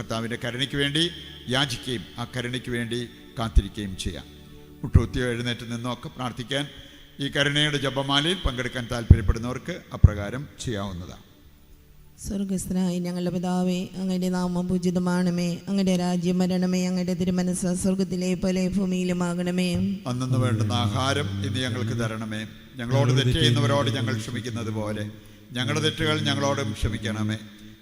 കർത്താവിന്റെ കരുണയ്ക്ക് വേണ്ടി യാചിക്കുകയും ആ കരുണയ്ക്ക് വേണ്ടി കാത്തിരിക്കുകയും ചെയ്യാം. മുട്ടുകുത്തിയോ എഴുന്നേറ്റ് നിന്നൊക്കെ പ്രാർത്ഥിക്കാൻ ഈ കരുണയുടെ ജപമാലയിൽ പങ്കെടുക്കാൻ താല്പര്യപ്പെടുന്നവർക്ക് അപ്രകാരം ചെയ്യാവുന്നതാണ് സ്വർഗസ്ഥനായി ഞങ്ങളുടെ പിതാവേ അങ്ങയുടെ നാമം പൂജിതമാണമേ. അങ്ങയുടെ രാജ്യം വരണമേ. അങ്ങയുടെ തിരുമനസ് സ്വർഗത്തിലെ പോലെ ഭൂമിയിലുമാകണമേ അന്നു വേണ്ടുന്ന ആഹാരം ഇന്ന് ഞങ്ങൾക്ക് തരണമേ. ഞങ്ങളോട് തെറ്റ് ചെയ്യുന്നവരോട് ഞങ്ങൾ ക്ഷമിക്കുന്നത് പോലെ ഞങ്ങളുടെ തെറ്റുകൾ ഞങ്ങളോടും ക്ഷമിക്കണമേ.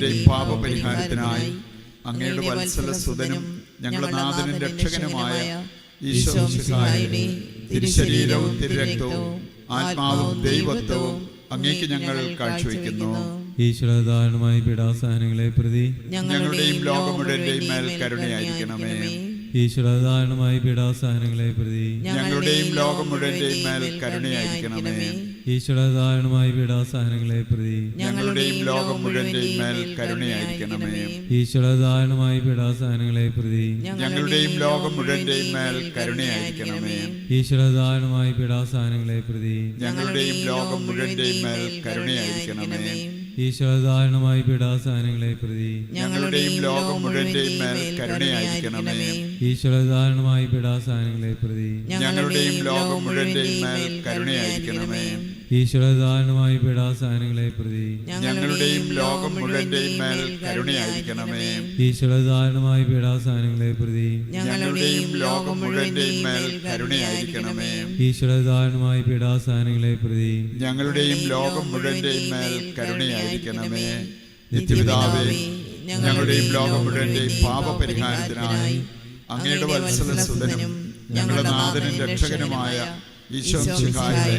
മുഴുവന്റെയും പാപപരിഹാരത്തിനായി അങ്ങയുടെ വത്സല സുതനും ഞങ്ങളുടെ നാഥനും രക്ഷകനുമായ ഈശോ തിരുശരീരവും തിരുരക്തവും ആത്മാവും ദൈവത്വവും അങ്ങേക്ക് ഞങ്ങൾ കാഴ്ചവെക്കുന്നു. ഈശ്വരധാരണമായി പീഡാസഹനങ്ങളെ പ്രതി ഞങ്ങളുടെയും ലോകമുടേയും മേൽ കരുണയായിരിക്കണമേ. ഈശ്വരധാരണമായി പീഡാസഹനങ്ങളെ പ്രതി. ഞങ്ങളുടെയും ലോകം മുഴുവന്റെയും മേൽ കരുണയായിരിക്കണമേ. ഈശ്വരധാരണമായി പീഡാസഹനങ്ങളെ പ്രതി. ഞങ്ങളുടെയും ലോകം മുഴുവന്റെയും മേൽ കരുണയായിരിക്കണമേ. ഈശ്വരധാരണമായി പീഡാസഹനങ്ങളെ പ്രതി. ഞങ്ങളുടെയും ലോകം മുഴുവന്റെയും മേൽ കരുണയായിരിക്കണമേ. ഈശ്വരധാരണമായി പീഡാസഹനങ്ങളെ പ്രതി. ഞങ്ങളുടെയും ലോകം മുഴുവന്റെയും മേൽ കരുണയായിരിക്കണമേ. ഈശ്വരധാരണമായി പീഡാസഹനങ്ങളെ പ്രതി ഞങ്ങളുടെയും ലോകം മുഴുവന്റെയും മേൽ കരുണയായിരിക്കണമേ. ഈശ്വരധാരണമായി പീഡാസഹനങ്ങളെ പ്രതി ഞങ്ങളുടെയും ലോകം മുഴുവന്റെയും മേൽ കരുണയായിരിക്കണമേ. ഈശ്വരധാരണമായി പീഡാസഹനങ്ങളെ പ്രതി. ഞങ്ങളുടെയും ലോകം മുഴുവന്റെയും മേൽ കരുണയായിരിക്കണമേ. ഈശ്വരദാനമായി പീഡാസഹനങ്ങളെ പ്രതി. ഞങ്ങളുടെയും ലോകം മുഴുവന്റെയും മേൽ കരുണയായിരിക്കണമേ. ഈശ്വരദാനമായി പീഡാസഹനങ്ങളെ പ്രതി. ഞങ്ങളുടെയും ലോകം മുഴുവന്റെയും മേൽ കരുണയായിരിക്കണമേ. നിത്യപിതാവേ ഞങ്ങളുടെയും ലോകം മുഴുവന്റെയും പാപപരിഹാരത്തിനായി അങ്ങയുടെ വത്സല സുതനും ഞങ്ങളുടെ നാഥനും രക്ഷകനുമായ ഈശോ സിഹായുടെ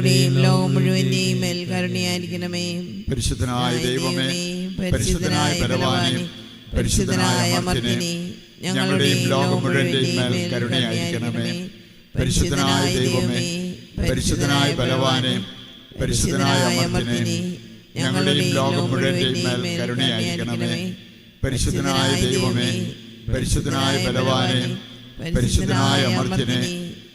ഞങ്ങളുടെയും ലോകം മുഴുവന്റെയും മേൽ കരുണയായിരിക്കണമേ. പരിശുദ്ധനായ ദൈവമേ പരിശുദ്ധനായ ബലവാനെ പരിശുദ്ധനായ അമർത്തിനെ ഞങ്ങളുടെയും ലോകം മുഴുവന്റെയും മേൽ കരുണയായിരിക്കണമേ. പരിശുദ്ധനായ ദൈവമേ പരിശുദ്ധനായ ബലവാനെ പരിശുദ്ധനായ അമർത്തിനെ ഞങ്ങളുടെയും ലോകം മുഴുവന്റെയും മേൽ കരുണയായിരിക്കണമേ. പരിശുദ്ധനായ ദൈവമേ പരിശുദ്ധനായ ബലവാനെ പരിശുദ്ധനായ അമർത്തിനെ